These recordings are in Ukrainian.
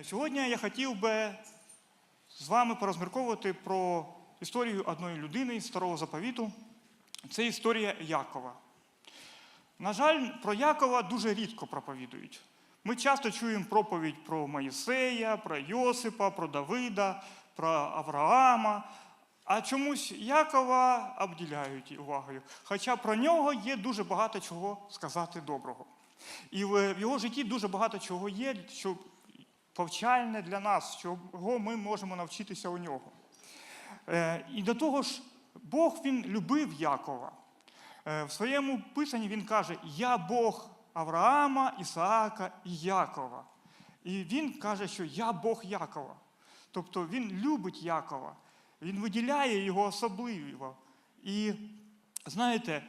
Е, Сьогодні я хотів би з вами порозмірковувати про історію одної людини з старого заповіту. Це історія Якова. На жаль, про Якова дуже рідко проповідують. Ми часто чуємо проповідь про Моїсея, про Йосипа, про Давида, про Авраама. А чомусь Якова обділяють увагою. Хоча про нього є дуже багато чого сказати доброго. І в його житті дуже багато чого є, що повчальне для нас, чого ми можемо навчитися у нього. Е, І до того ж, Бог він любив Якова. Е, В своєму писанні він каже: Я Бог Авраама, Ісаака і Якова. І він каже, що я Бог Якова. Тобто він любить Якова, він виділяє його особливо. І знаєте,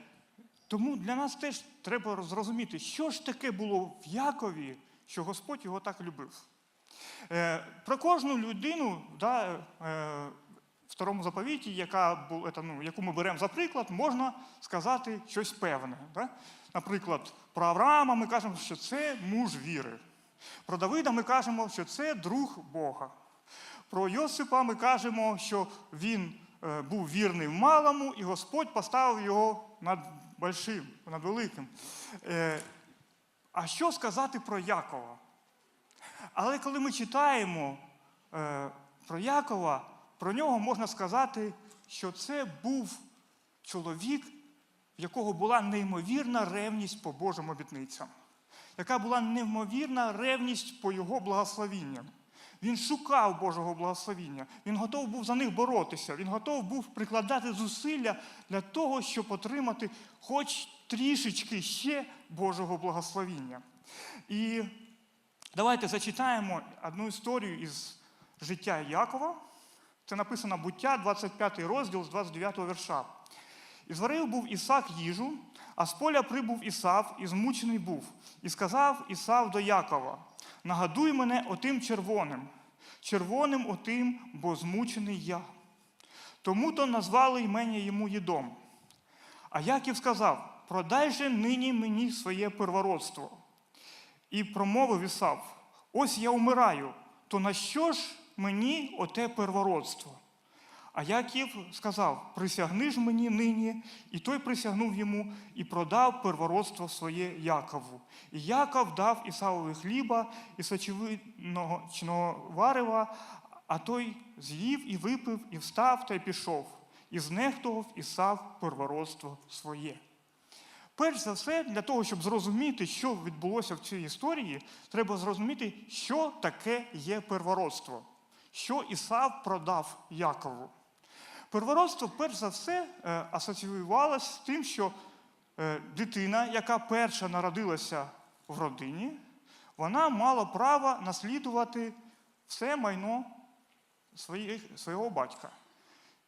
тому для нас теж треба зрозуміти, що ж таке було в Якові, що Господь його так любив. Е, Про кожну людину да, е, в старому заповіті, яка, ну, яку ми беремо за приклад, можна сказати щось певне. Да? Наприклад, про Авраама ми кажемо, що це муж віри. Про Давида ми кажемо, що це друг Бога. Про Йосипа ми кажемо, що він е, був вірний в малому, і Господь поставив його над большим, над великим. А що сказати про Якова? Але коли ми читаємо е, про Якова, про нього можна сказати, що це був чоловік, в якого була неймовірна ревність по Божим обітницям, яка була неймовірна ревність по його благословінням. Він шукав Божого благословіння, він готов був за них боротися, він готов був прикладати зусилля для того, щоб отримати хоч трішечки ще Божого благословіння. І Давайте зачитаємо одну історію із життя Якова. Це написано буття, 25 розділ з 29 вірша. І зварив був Ісак їжу, а з поля прибув Ісав, і змучений був. І сказав Ісав до Якова: Нагадуй мене отим червоним, червоним отим, бо змучений я. Тому то назвали імення йому Єдом. А Яків сказав: Продай же нині мені своє первородство. І промовив Ісав: Ось я умираю, то на що ж мені оте первородство? А Яків сказав: Присягни ж мені нині, і той присягнув йому і продав первородство своє Якову. І Яков дав Ісавові хліба і сочевидного варева, а той з'їв і випив, і встав та й пішов, і знехтував Ісав первородство своє. Перш за все, для того, щоб зрозуміти, що відбулося в цій історії, треба зрозуміти, що таке є первородство, що Ісав продав Якову. Первородство, перш за все, е, асоціювалося з тим, що е, дитина, яка перша народилася в родині, вона мала право наслідувати все майно своїх, свого батька.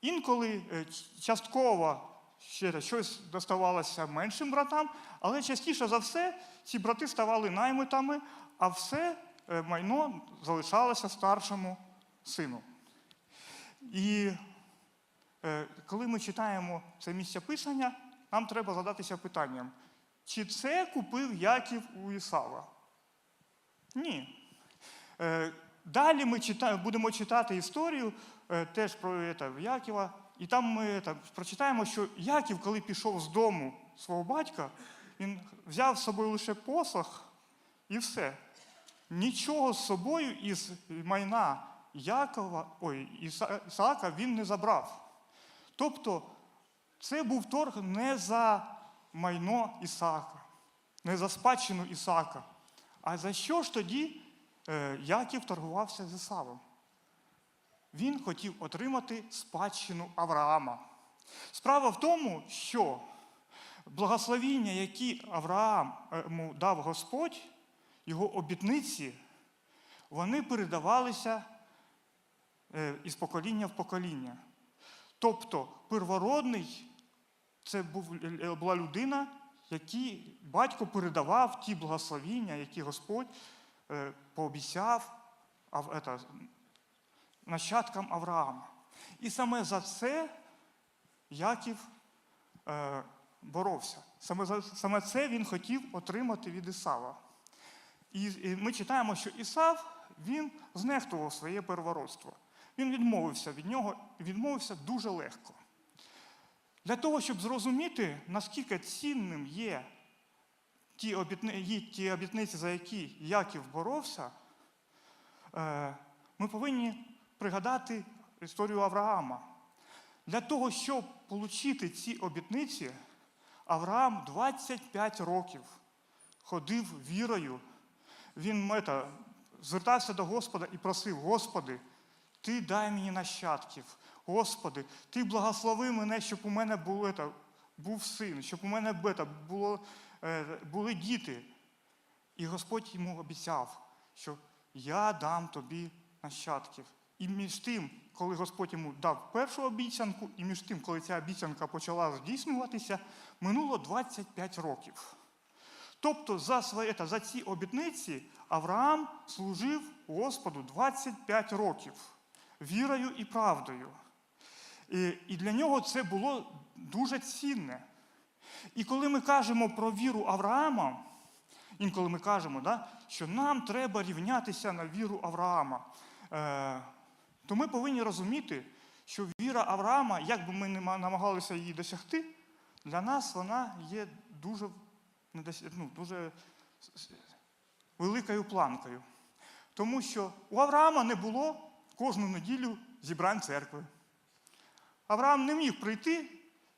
Інколи е, частково ще щось доставалося меншим братам, але частіше за все ці брати ставали наймитами, а все е, майно залишалося старшому сину. І е, коли ми читаємо це місце писання, нам треба задатися питанням, чи це купив Яків у Ісава? Ні. Е, Далі ми будемо читати історію теж про це, Якова, і там ми це, прочитаємо, що Яків, коли пішов з дому свого батька, він взяв з собою лише посох і все. Нічого з собою із майна Якова, ой, Іса- Ісаака він не забрав. Тобто це був торг не за майно Ісаака, не за спадщину Ісаака. А за що ж тоді е, Яків торгувався з Ісавом? Він хотів отримати спадщину Авраама. Справа в тому, що благословіння, які Авраам е, дав Господь, його обітниці, вони передавалися е, із покоління в покоління. Тобто первородний це е, була людина, якій батько передавав ті благословіння, які Господь е, пообіцяв нащадкам Авраама. І саме за це Яків е, боровся. Саме, за, саме це він хотів отримати від Ісава. І, і ми читаємо, що Ісав він знехтував своє первородство. Він відмовився від нього і відмовився дуже легко. Для того, щоб зрозуміти, наскільки цінним є ті, ті обітниці, за які Яків боровся, е, ми повинні пригадати історію Авраама. Для того, щоб отримати ці обітниці, Авраам 25 років ходив вірою. Він мета, звертався до Господа і просив: Господи, Ти дай мені нащадків. Господи, Ти благослови мене, щоб у мене був, ета, був син, щоб у мене бета, було, е, були діти. І Господь йому обіцяв, що я дам тобі нащадків. І між тим, коли Господь йому дав першу обіцянку, і між тим, коли ця обіцянка почала здійснюватися, минуло 25 років. Тобто за, своє, та, за ці обітниці Авраам служив Господу 25 років вірою і правдою. І, і для нього це було дуже цінне. І коли ми кажемо про віру Авраама, інколи ми кажемо, да, що нам треба рівнятися на віру Авраама, е, то ми повинні розуміти, що віра Авраама, як би ми не намагалися її досягти, для нас вона є дуже, ну, дуже великою планкою. Тому що у Авраама не було кожну неділю зібрань церкви. Авраам не міг прийти,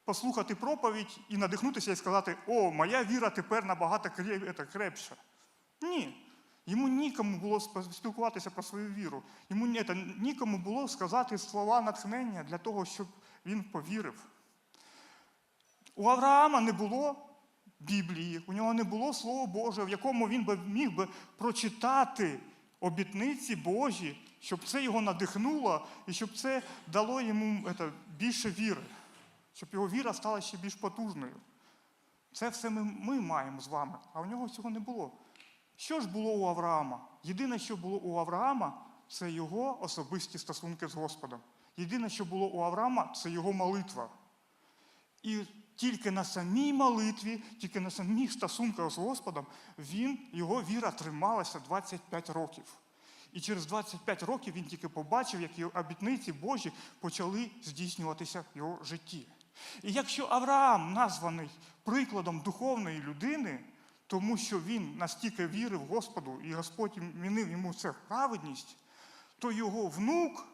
послухати проповідь і надихнутися і сказати, о, моя віра тепер набагато крепша. Ні. Йому нікому було спілкуватися про свою віру. Йому ні- нікому було сказати слова натхнення для того, щоб він повірив. У Авраама не було Біблії, у нього не було Слова Божого, в якому він би міг би прочитати обітниці Божі, щоб це його надихнуло і щоб це дало йому ета, більше віри, щоб його віра стала ще більш потужною. Це все ми, ми маємо з вами, а у нього цього не було. Що ж було у Авраама? Єдине, що було у Авраама, це його особисті стосунки з Господом. Єдине, що було у Авраама, це його молитва. І тільки на самій молитві, тільки на самих стосунках з Господом, він, його віра трималася 25 років. І через 25 років він тільки побачив, як обітниці Божі почали здійснюватися в його житті. І якщо Авраам названий прикладом духовної людини, тому що він настільки вірив Господу, і Господь мінив йому це праведність, то його внук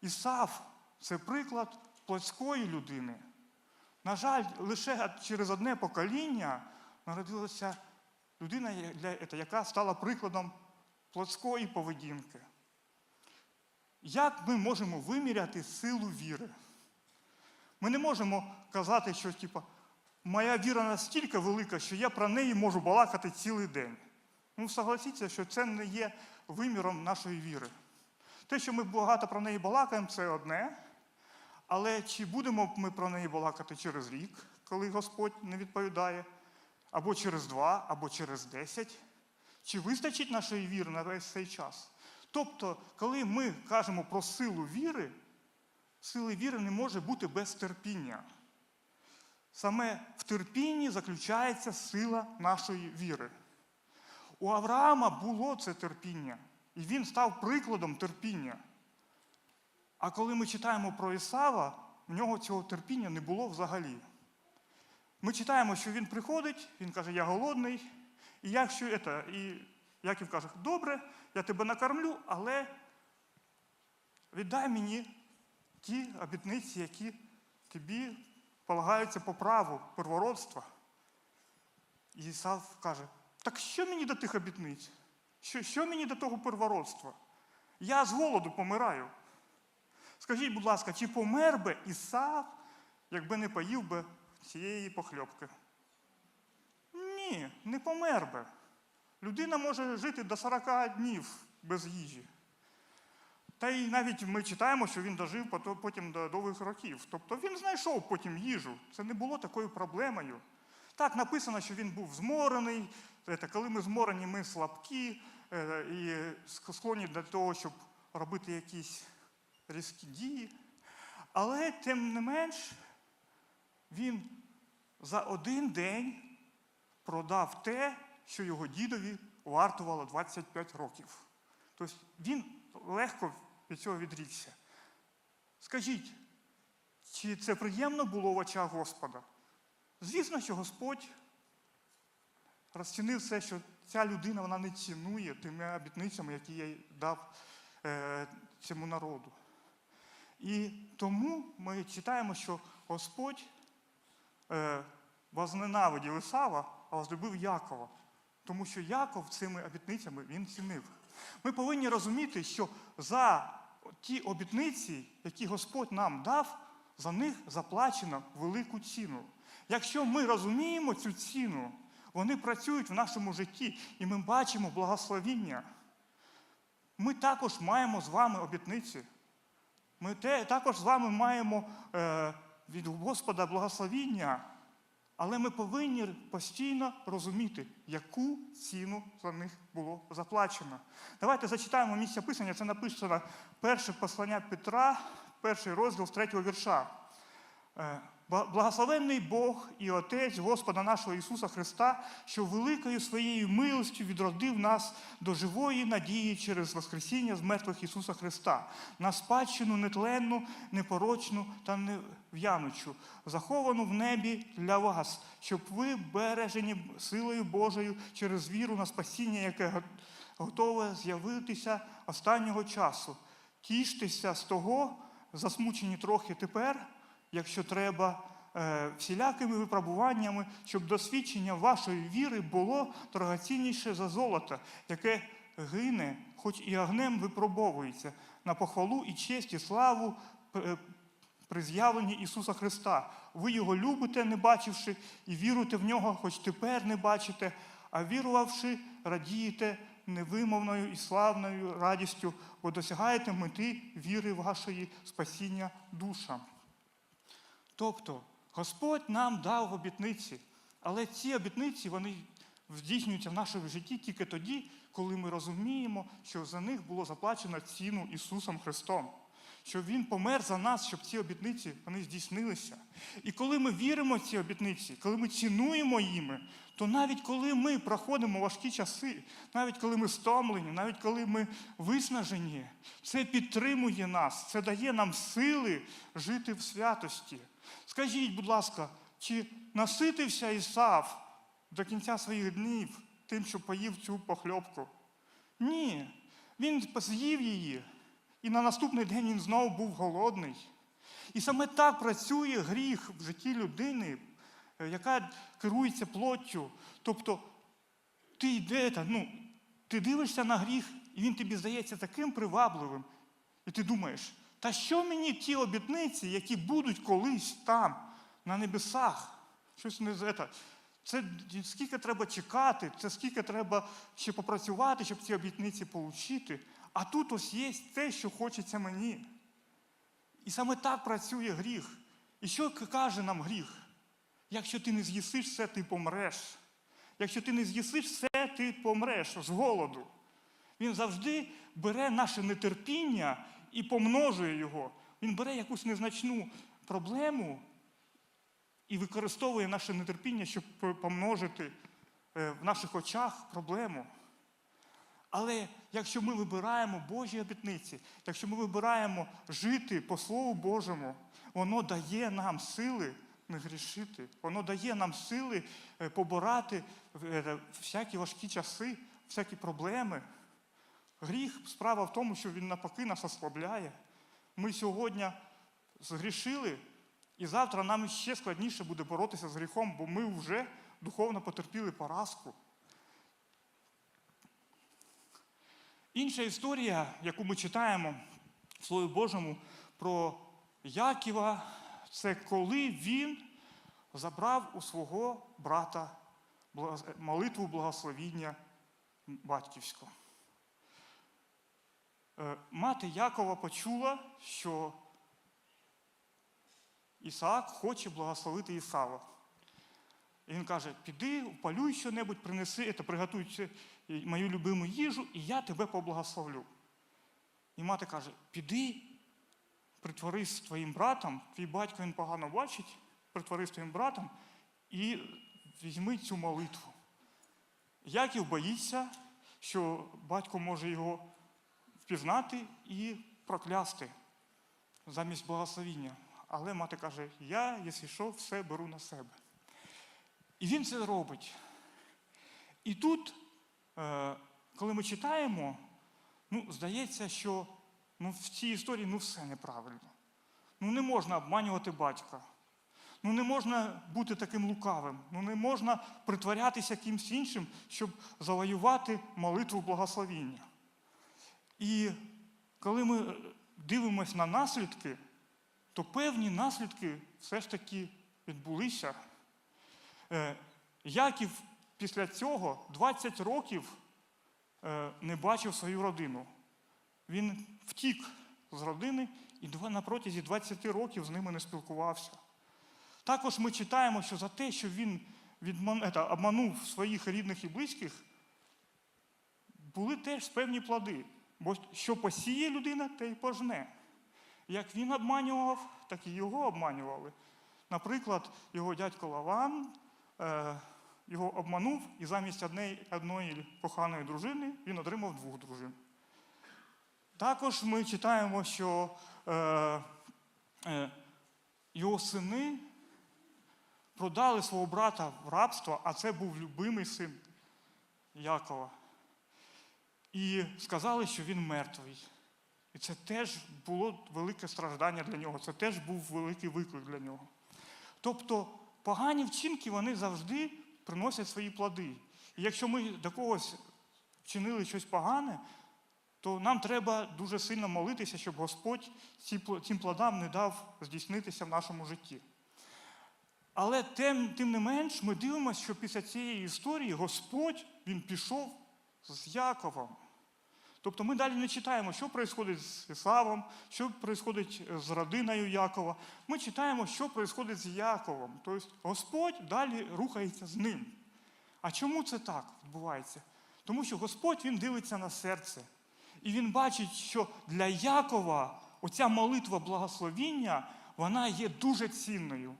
Ісав це приклад плотської людини. На жаль, лише через одне покоління народилася людина, яка стала прикладом плотської поведінки. Як ми можемо виміряти силу віри? Ми не можемо казати, що типу, моя віра настільки велика, що я про неї можу балакати цілий день. Ну, согласіться, що це не є виміром нашої віри. Те, що ми багато про неї балакаємо, це одне. Але чи будемо ми про неї балакати через рік, коли Господь не відповідає, або через два, або через десять? Чи вистачить нашої віри на весь цей час? Тобто, коли ми кажемо про силу віри, сили віри не може бути без терпіння. Саме в терпінні заключається сила нашої віри. У Авраама було це терпіння, і він став прикладом терпіння. А коли ми читаємо про Ісава, в нього цього терпіння не було взагалі. Ми читаємо, що він приходить, він каже, я голодний, і якщо это, і Яків каже, добре, я тебе накормлю, але віддай мені ті обітниці, які тобі полагаються по праву первородства. І Ісав каже, так що мені до тих обітниць? Що, що мені до того первородства? Я з голоду помираю. Скажіть, будь ласка, чи помер би Ісав, якби не поїв би цієї похльопки? Ні, не помер би. Людина може жити до 40 днів без їжі. Та й навіть ми читаємо, що він дожив потім до довгих років. Тобто він знайшов потім їжу. Це не було такою проблемою. Так, написано, що він був зморений. Коли ми зморені, ми слабкі е, і склонні до того, щоб робити якісь різкі дії. Але тим не менш, він за один день продав те, що його дідові вартувало 25 років. Тобто він легко від цього відрікся. Скажіть, чи це приємно було в очах Господа? Звісно, що Господь розцінив все, що ця людина вона не цінує тими обітницями, які я дав е, цьому народу. І тому ми читаємо, що Господь е, возненавидів Ісава, а возлюбив Якова. Тому що Яков цими обітницями він цінив. Ми повинні розуміти, що за ті обітниці, які Господь нам дав, за них заплачено велику ціну. Якщо ми розуміємо цю ціну, вони працюють в нашому житті, і ми бачимо благословіння. Ми також маємо з вами обітниці. Ми також з вами маємо е, від Господа благословіння, але ми повинні постійно розуміти, яку ціну за них було заплачено. Давайте зачитаємо місце писання. Це написано перше послання Петра, перший розділ з третього вірша. «Бла- Благословенний Бог і Отець Господа нашого Ісуса Христа, що великою своєю милостю відродив нас до живої надії через Воскресіння з мертвих Ісуса Христа, на спадщину нетленну, непорочну та нев'янучу, заховану в небі для вас, щоб ви, бережені силою Божою через віру на спасіння, яке готове з'явитися останнього часу. Тіштеся з того, засмучені трохи тепер, якщо треба, е, всілякими випробуваннями, щоб досвідчення вашої віри було дорогоцінніше за золото, яке гине, хоч і огнем випробовується, на похвалу і честь і славу е, при з'явленні Ісуса Христа. Ви його любите, не бачивши, і віруєте в нього, хоч тепер не бачите, а вірувавши, радієте невимовною і славною радістю, бо досягаєте мети віри вашої спасіння душам. Тобто Господь нам дав обітниці, але ці обітниці вони здійснюються в нашому житті тільки тоді, коли ми розуміємо, що за них було заплачено ціну Ісусом Христом. Що Він помер за нас, щоб ці обітниці вони здійснилися. І коли ми віримо в ці обітниці, коли ми цінуємо їми, то навіть коли ми проходимо важкі часи, навіть коли ми стомлені, навіть коли ми виснажені, це підтримує нас, це дає нам сили жити в святості. Скажіть, будь ласка, чи наситився Ісав до кінця своїх днів тим, що поїв цю похльопку? Ні. Він з'їв її, і на наступний день він знову був голодний. І саме так працює гріх в житті людини, е, яка керується плоттю. Тобто ти йде, ну, ти дивишся на гріх, і він тобі здається таким привабливим. І ти думаєш, та що мені ті обітниці, які будуть колись там, на небесах? Щось не це. Це скільки треба чекати, це скільки треба ще попрацювати, щоб ці обітниці отримати. А тут ось є те, що хочеться мені. І саме так працює гріх. І що каже нам гріх? Якщо ти не з'їсиш все, ти помреш. Якщо ти не з'їсиш все, ти помреш з голоду. Він завжди бере наше нетерпіння і помножує його. Він бере якусь незначну проблему і використовує наше нетерпіння, щоб помножити е, в наших очах проблему. Але якщо ми вибираємо Божі обітниці, якщо ми вибираємо жити по Слову Божому, воно дає нам сили не грішити, воно дає нам сили е, поборати е, всякі важкі часи, всякі проблеми. Гріх справа в тому, що він навпаки нас ослабляє. Ми сьогодні згрішили, і завтра нам ще складніше буде боротися з гріхом, бо ми вже духовно потерпіли поразку. Інша історія, яку ми читаємо в Слові Божому про Яківа, це коли він забрав у свого брата молитву благословіння батьківського. Е, Мати Якова почула, що Ісаак хоче благословити Ісава. І він каже: піди, упалюй що-небудь, принеси, це, приготуй мою любиму їжу, і я тебе поблагословлю. І мати каже: піди, притворись твоїм братом, твій батько він погано бачить, притворись твоїм братом і візьми цю молитву. Яків боїться, що батько може його впізнати і проклясти замість благословіння. Але мати каже: я, якщо що, все беру на себе. І він це робить. І тут, е, коли ми читаємо, ну, здається, що ну, в цій історії ну, все неправильно. Ну, не можна обманювати батька. Ну, не можна бути таким лукавим. Ну, не можна притворятися кимсь іншим, щоб завоювати молитву благословіння. І коли ми е, дивимося на наслідки, то певні наслідки все ж таки відбулися. Е, Яків після цього 20 років е, не бачив свою родину. Він втік з родини і на протязі 20 років з ними не спілкувався. Також ми читаємо, що за те, що він відман... обманув своїх рідних і близьких, були теж певні плоди. Бо що посіє людина, те й пожне. Як він обманював, так і його обманювали. Наприклад, його дядько Лаван е, його обманув, і замість однієї, одної коханої дружини він отримав двох дружин. Також ми читаємо, що е, е, його сини продали свого брата в рабство, а це був любимий син Якова. І сказали, що він мертвий. І це теж було велике страждання для нього, це теж був великий виклик для нього. Тобто погані вчинки вони завжди приносять свої плоди. І якщо ми до когось вчинили щось погане, то нам треба дуже сильно молитися, щоб Господь цим плодам не дав здійснитися в нашому житті. Але тим, тим не менш, ми дивимося, що після цієї історії Господь він пішов з Яковом. Тобто ми далі не читаємо, що відбувається з Ісавом, що відбувається з родиною Якова. Ми читаємо, що відбувається з Яковом. Тобто Господь далі рухається з ним. А чому це так відбувається? Тому що Господь він дивиться на серце. І він бачить, що для Якова оця молитва благословіння, вона є дуже цінною.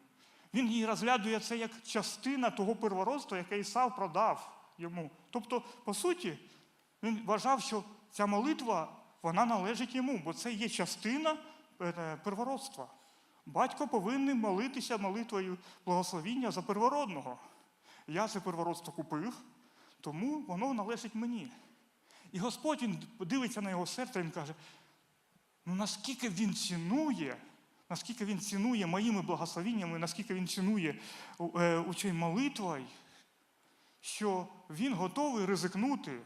Він її розглядує це як частина того первородства, яке Ісав продав йому. Тобто, по суті, він вважав, що ця молитва вона належить йому, бо це є частина е, первородства. Батько повинен молитися молитвою благословіння за первородного. Я це первородство купив, тому воно належить мені. І Господь він дивиться на його серце, він каже: ну наскільки він цінує, наскільки він цінує моїми благословіннями, наскільки він цінує е, у молитвою, що він готовий ризикнути,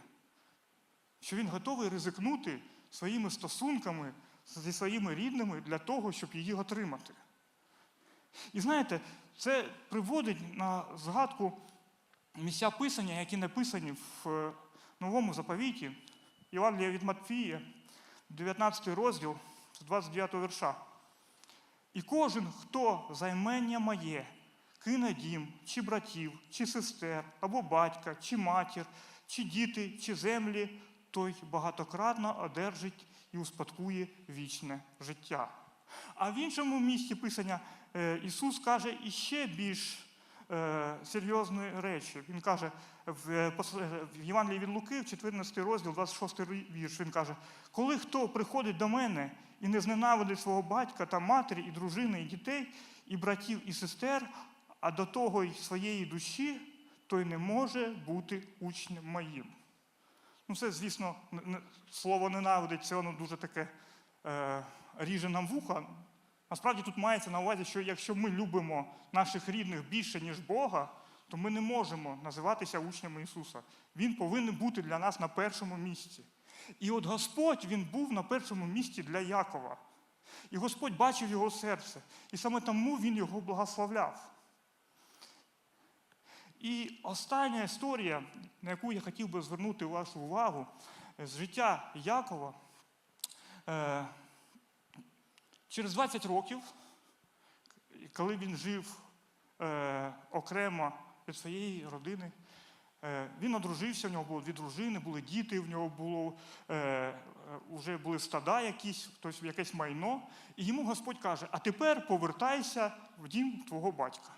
що він готовий ризикнути своїми стосунками зі своїми рідними для того, щоб її отримати. І знаєте, це приводить на згадку місця писання, які написані в е, новому заповіті, Євангелія від Матфія, 19 розділ з 29 вірша. І кожен, хто займення моє, кине дім, чи братів, чи сестер, або батька, чи матір, чи діти, чи землі, той багатократно одержить і успадкує вічне життя. А в іншому місці писання е, Ісус каже іще більш е, серйозної речі. Він каже в, е, в Євангелії від Луки, в 14 розділ, 26 вірш, він каже: коли хто приходить до мене і не зненавидить свого батька та матері, і дружини, і дітей, і братів, і сестер, а до того й своєї душі, той не може бути учнем моїм. Ну, це, звісно, слово ненавидить, це воно дуже таке е, ріже нам вуха. Насправді тут мається на увазі, що якщо ми любимо наших рідних більше, ніж Бога, то ми не можемо називатися учнями Ісуса. Він повинен бути для нас на першому місці. І от Господь Він був на першому місці для Якова. І Господь бачив його серце. І саме тому Він його благословляв. І остання історія, на яку я хотів би звернути вашу увагу, з життя Якова. Е, Через 20 років, коли він жив е, окремо від своєї родини, е, він одружився, в нього було дві дружини, були діти, в нього було, вже були стада якісь, тобто якесь майно. І йому Господь каже: а тепер повертайся в дім твого батька.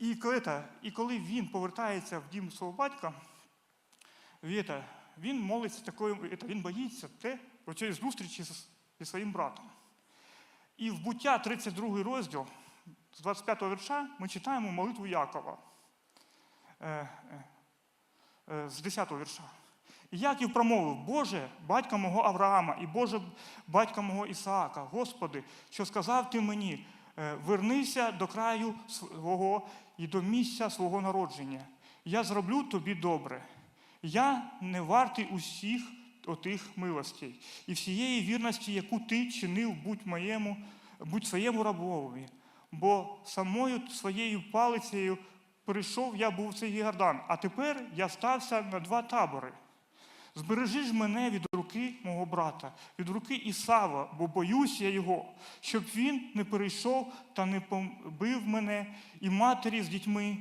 І коли, та- і коли він повертається в дім свого батька, Віта, він молиться такою, це, він боїться те, оцієї зустрічі зі своїм братом. І в буття 32 розділ з 25 вірша ми читаємо молитву Якова е, е, е, з 10 вірша. І Яків промовив, Боже, батька мого Авраама і Боже, батька мого Ісаака, Господи, що сказав ти мені, вернися до краю свого і до місця свого народження. Я зроблю тобі добре. Я не вартий усіх отих милостей і всієї вірності, яку ти чинив, будь моєму, будь своєму рабові. Бо самою своєю палицею перейшов я був цей Йордан, а тепер я стався на два табори. Збережи ж мене від руки мого брата, від руки Ісава, бо боюся його, щоб він не перейшов та не побив мене і матері з дітьми.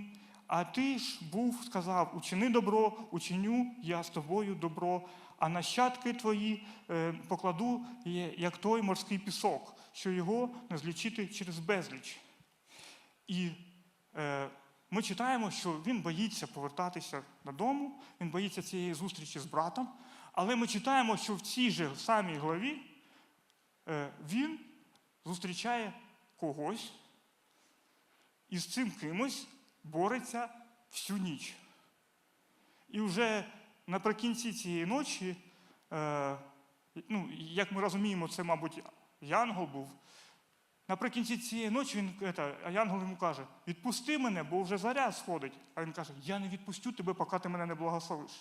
А ти ж був сказав: учини добро, учиню я з тобою добро, а нащадки твої е, покладу як той морський пісок, що його не злічити через безліч. І е, ми читаємо, що він боїться повертатися додому, він боїться цієї зустрічі з братом. Але ми читаємо, що в цій же самій главі е, він зустрічає когось і з цим кимось бореться всю ніч. І вже наприкінці цієї ночі, е, ну, як ми розуміємо, це, мабуть, Янгол був. Наприкінці цієї ночі він это, а Янгол йому каже: відпусти мене, бо вже заря сходить. А він каже: Я не відпустю тебе, поки ти мене не благословиш.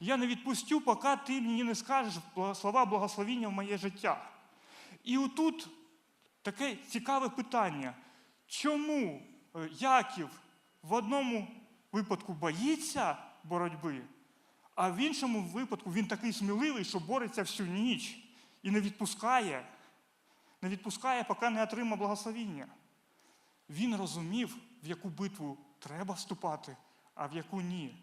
Я не відпустю, поки ти мені не скажеш слова благословіння в моє життя. І отут таке цікаве питання. Чому е, Яків в одному випадку боїться боротьби, а в іншому випадку він такий сміливий, що бореться всю ніч і не відпускає, не відпускає, поки не отримає благословіння. Він розумів, в яку битву треба вступати, а в яку ні.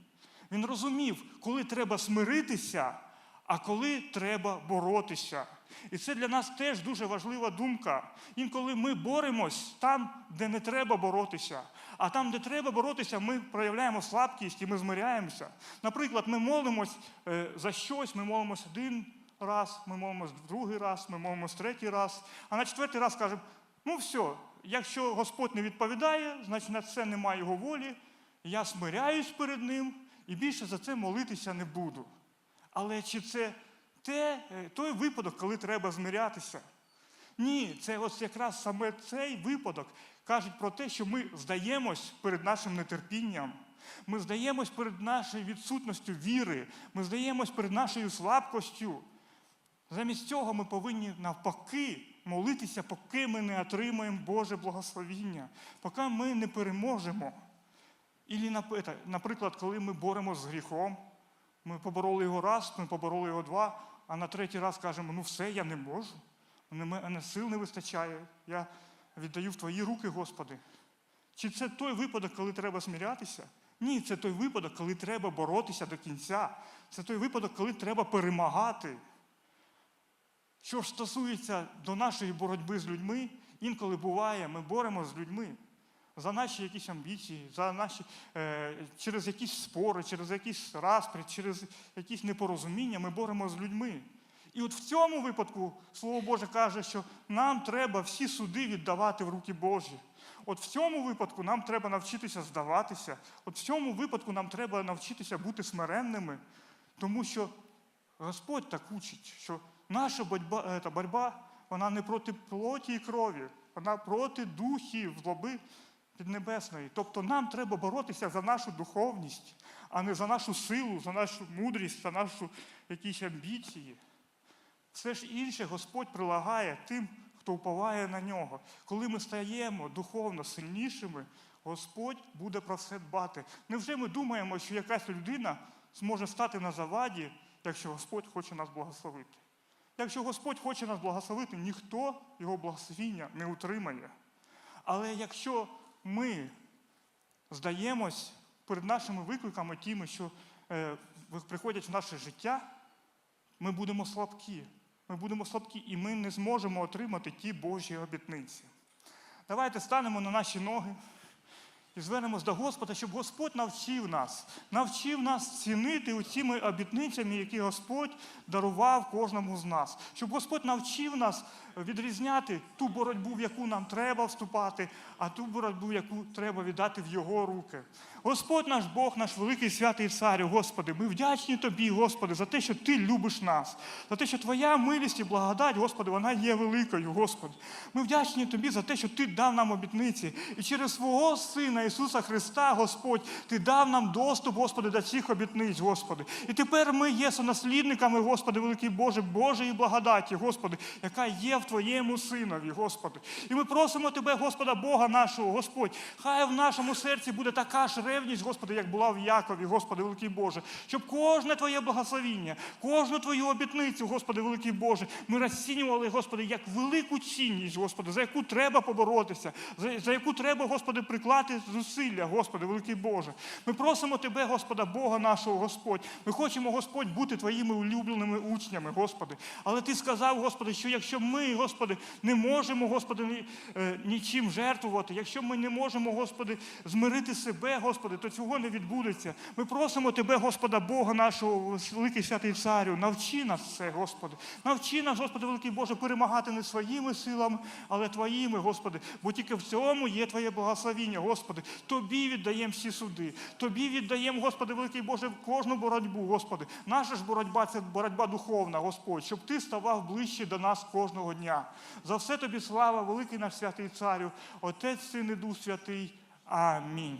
Він розумів, коли треба смиритися, а коли треба боротися. І це для нас теж дуже важлива думка. Інколи ми боремось там, де не треба боротися. А там, де треба боротися, ми проявляємо слабкість і ми змиряємося. Наприклад, ми молимось е, за щось, ми молимось один раз, ми молимось другий раз, ми молимось третій раз, а на четвертий раз кажемо: ну все, якщо Господь не відповідає, значить на це немає його волі, я смиряюсь перед ним і більше за це молитися не буду. Але чи це те, е, той випадок, коли треба змирятися? Ні, це ось якраз саме цей випадок каже про те, що ми здаємось перед нашим нетерпінням, ми здаємось перед нашою відсутністю віри, ми здаємось перед нашою слабкостю. Замість цього ми повинні навпаки молитися, поки ми не отримаємо Боже благословіння, поки ми не переможемо. Ілі, наприклад, коли ми боремося з гріхом, ми побороли його раз, ми побороли його два, а на третій раз кажемо, ну все, я не можу, мене сил не вистачає, я віддаю в твої руки, Господи. Чи це той випадок, коли треба смірятися? Ні, це той випадок, коли треба боротися до кінця. Це той випадок, коли треба перемагати. Що ж стосується до нашої боротьби з людьми, інколи буває, ми боремося з людьми за наші якісь амбіції, за наші, е, через якісь спори, через якісь распри, через якісь непорозуміння ми боремося з людьми. І от в цьому випадку Слово Боже каже, що нам треба всі суди віддавати в руки Божі. От в цьому випадку нам треба навчитися здаватися. От в цьому випадку нам треба навчитися бути смиренними, тому що Господь так учить, що наша боротьба, е, та боротьба вона не проти плоті і крові, вона проти духів, злоби піднебесної. Тобто нам треба боротися за нашу духовність, а не за нашу силу, за нашу мудрість, за нашу якісь амбіції. Все ж інше Господь прилагає тим, хто уповає на нього. Коли ми стаємо духовно сильнішими, Господь буде про все дбати. Невже ми думаємо, що якась людина зможе стати на заваді, якщо Господь хоче нас благословити? Якщо Господь хоче нас благословити, ніхто його благословіння не утримає. Але якщо ми здаємось перед нашими викликами тими, що е, приходять в наше життя, ми будемо слабкі. Ми будемо слабкі, і ми не зможемо отримати ті Божі обітниці. Давайте станемо на наші ноги. І звернемось до Господа, щоб Господь навчив нас, навчив нас цінити оціми обітницями, які Господь дарував кожному з нас. Щоб Господь навчив нас відрізняти ту боротьбу, в яку нам треба вступати, а ту боротьбу, яку треба віддати в Його руки. Господь наш Бог, наш великий святий царю, Господи, ми вдячні Тобі, Господи, за те, що Ти любиш нас, за те, що Твоя милість і благодать, Господи, вона є великою, Господи. Ми вдячні Тобі за те, що Ти дав нам обітниці. І через свого Сина Ісуса Христа, Господь, Ти дав нам доступ, Господи, до цих обітниць, Господи. І тепер ми є сонаслідниками, Господи, великий Боже, Божої благодаті, Господи, яка є в Твоєму Синові, Господи. І ми просимо Тебе, Господа, Бога нашого, Господь, хай в нашому серці буде така ж ревність, Господи, як була в Якові, Господи, великий Боже, щоб кожне Твоє благословіння, кожну Твою обітницю, Господи, великий Боже, ми розцінювали, Господи, як велику цінність, Господи, за яку треба поборотися, за, за яку треба, Господи, приклати зусилля, Господи, великий Боже. Ми просимо Тебе, Господа, Бога нашого, Господь. Ми хочемо, Господь, бути Твоїми улюбленими учнями, Господи. Але Ти сказав, Господи, що якщо ми, Господи, не можемо, Господи, е, нічим жертвувати, якщо ми не можемо, Господи, змирити себе, Господи, то цього не відбудеться. Ми просимо Тебе, Господа, Бога нашого, великий святий Царю, навчи нас це, Господи. Навчи нас, Господи, великий Боже, перемагати не своїми силами, але Твоїми, Господи. Бо тільки в цьому є Твоє благословіння, Господи. Тобі віддаємо всі суди. Тобі віддаємо, Господи, великий Боже, кожну боротьбу, Господи. Наша ж боротьба це боротьба духовна, Господь, щоб Ти ставав ближче до нас кожного дня. За все тобі слава, великий наш святий Царю, Отець, Син і Дух Святий. Амінь.